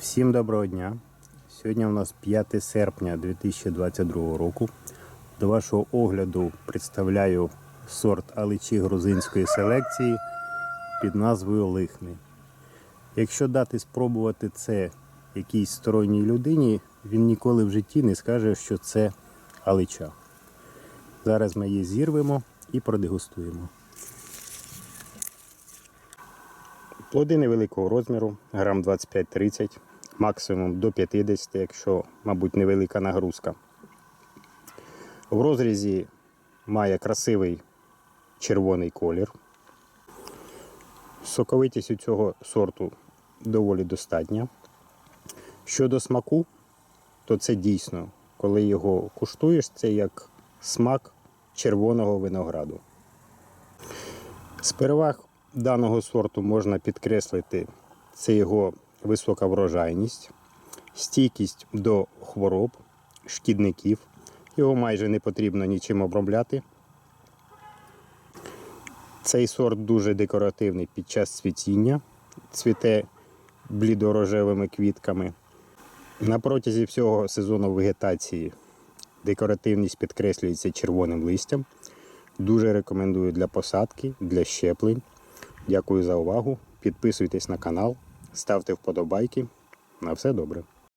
Всім доброго дня. Сьогодні у нас 5 серпня 2022 року. До вашого огляду представляю сорт аличі грузинської селекції під назвою Лихни. Якщо дати спробувати це якійсь сторонній людині, він ніколи в житті не скаже, що це алича. Зараз ми її зірвемо і продегустуємо. Плоди невеликого розміру, грам 25-30, максимум до 50, якщо, мабуть, невелика нагрузка. В розрізі має красивий червоний колір. Соковитість у цього сорту доволі достатня. Щодо смаку, то це дійсно, коли його куштуєш, це як смак червоного винограду. З переваг даного сорту можна підкреслити це його висока врожайність, стійкість до хвороб, шкідників. Його майже не потрібно нічим обробляти. Цей сорт дуже декоративний під час цвітіння, цвіте блідорожевими квітками. На протязі всього сезону вегетації декоративність підкреслюється червоним листям. Дуже рекомендую для посадки, для щеплень. Дякую за увагу. Підписуйтесь на канал, ставте вподобайки. На все добре.